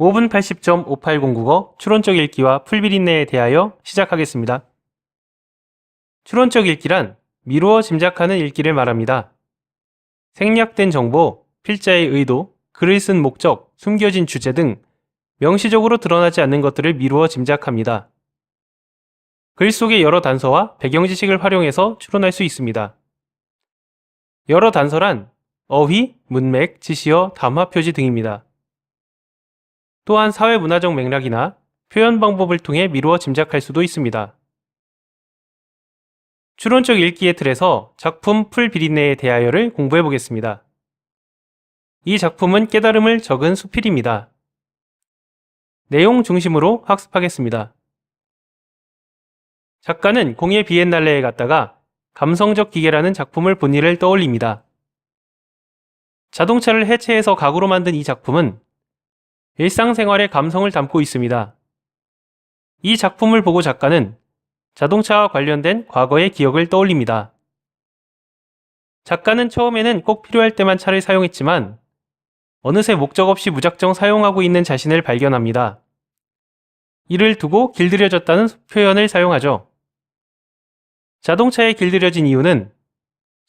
5분 80.58 국어 추론적 읽기와 풀비린내에 대하여 시작하겠습니다. 추론적 읽기란 미루어 짐작하는 읽기를 말합니다. 생략된 정보, 필자의 의도, 글을 쓴 목적, 숨겨진 주제 등 명시적으로 드러나지 않는 것들을 미루어 짐작합니다. 글 속의 여러 단서와 배경 지식을 활용해서 추론할 수 있습니다. 여러 단서란 어휘, 문맥, 지시어, 담화 표지 등입니다. 또한 사회 문화적 맥락이나 표현 방법을 통해 미루어 짐작할 수도 있습니다. 추론적 읽기의 틀에서 작품 풀 비린내에 대하여를 공부해 보겠습니다. 이 작품은 깨달음을 적은 수필입니다. 내용 중심으로 학습하겠습니다. 작가는 공예 비엔날레에 갔다가 감성적 기계라는 작품을 본 일을 떠올립니다. 자동차를 해체해서 가구로 만든 이 작품은 일상생활의 감성을 담고 있습니다. 이 작품을 보고 작가는 자동차와 관련된 과거의 기억을 떠올립니다. 작가는 처음에는 꼭 필요할 때만 차를 사용했지만 어느새 목적 없이 무작정 사용하고 있는 자신을 발견합니다. 이를 두고 길들여졌다는 표현을 사용하죠. 자동차에 길들여진 이유는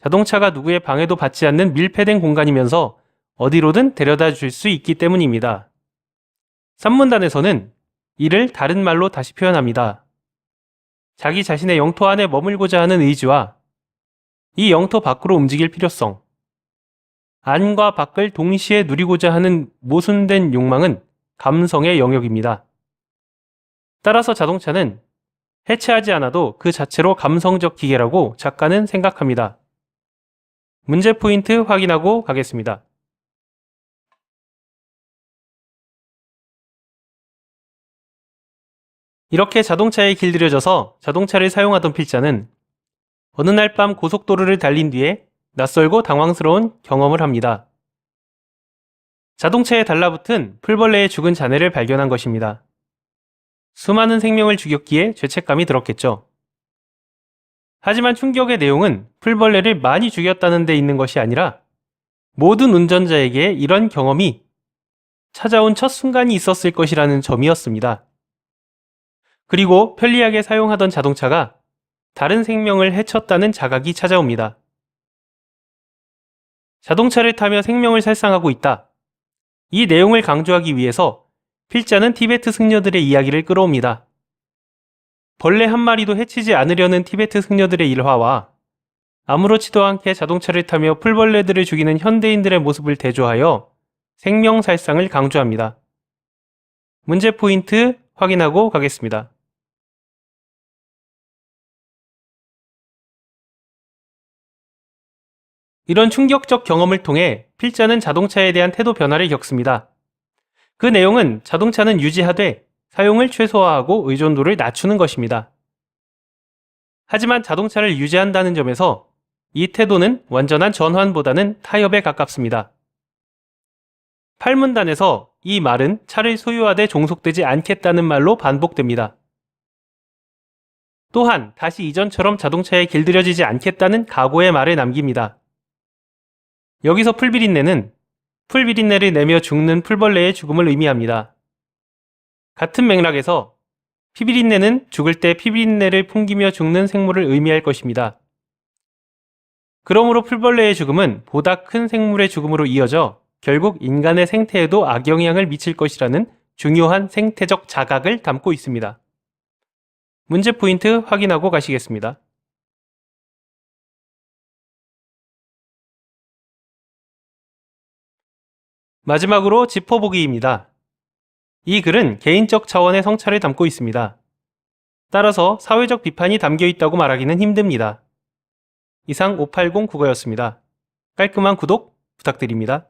자동차가 누구의 방해도 받지 않는 밀폐된 공간이면서 어디로든 데려다 줄 수 있기 때문입니다. 산문단에서는 이를 다른 말로 다시 표현합니다. 자기 자신의 영토 안에 머물고자 하는 의지와 이 영토 밖으로 움직일 필요성, 안과 밖을 동시에 누리고자 하는 모순된 욕망은 감성의 영역입니다. 따라서 자동차는 해체하지 않아도 그 자체로 감성적 기계라고 작가는 생각합니다. 문제 포인트 확인하고 가겠습니다. 이렇게 자동차에 길들여져서 자동차를 사용하던 필자는 어느 날 밤 고속도로를 달린 뒤에 낯설고 당황스러운 경험을 합니다. 자동차에 달라붙은 풀벌레의 죽은 자네를 발견한 것입니다. 수많은 생명을 죽였기에 죄책감이 들었겠죠. 하지만 충격의 내용은 풀벌레를 많이 죽였다는 데 있는 것이 아니라 모든 운전자에게 이런 경험이 찾아온 첫 순간이 있었을 것이라는 점이었습니다. 그리고 편리하게 사용하던 자동차가 다른 생명을 해쳤다는 자각이 찾아옵니다. 자동차를 타며 생명을 살상하고 있다. 이 내용을 강조하기 위해서 필자는 티베트 승려들의 이야기를 끌어옵니다. 벌레 한 마리도 해치지 않으려는 티베트 승려들의 일화와 아무렇지도 않게 자동차를 타며 풀벌레들을 죽이는 현대인들의 모습을 대조하여 생명살상을 강조합니다. 문제 포인트 확인하고 가겠습니다. 이런 충격적 경험을 통해 필자는 자동차에 대한 태도 변화를 겪습니다. 그 내용은 자동차는 유지하되 사용을 최소화하고 의존도를 낮추는 것입니다. 하지만 자동차를 유지한다는 점에서 이 태도는 완전한 전환보다는 타협에 가깝습니다. 팔문단에서 이 말은 차를 소유하되 종속되지 않겠다는 말로 반복됩니다. 또한 다시 이전처럼 자동차에 길들여지지 않겠다는 각오의 말을 남깁니다. 여기서 풀비린내는 풀비린내를 내며 죽는 풀벌레의 죽음을 의미합니다. 같은 맥락에서 피비린내는 죽을 때 피비린내를 풍기며 죽는 생물을 의미할 것입니다. 그러므로 풀벌레의 죽음은 보다 큰 생물의 죽음으로 이어져 결국 인간의 생태에도 악영향을 미칠 것이라는 중요한 생태적 자각을 담고 있습니다. 문제 포인트 확인하고 가시겠습니다. 마지막으로 짚어보기입니다. 이 글은 개인적 차원의 성찰을 담고 있습니다. 따라서 사회적 비판이 담겨 있다고 말하기는 힘듭니다. 이상 580 국어였습니다. 깔끔한 구독 부탁드립니다.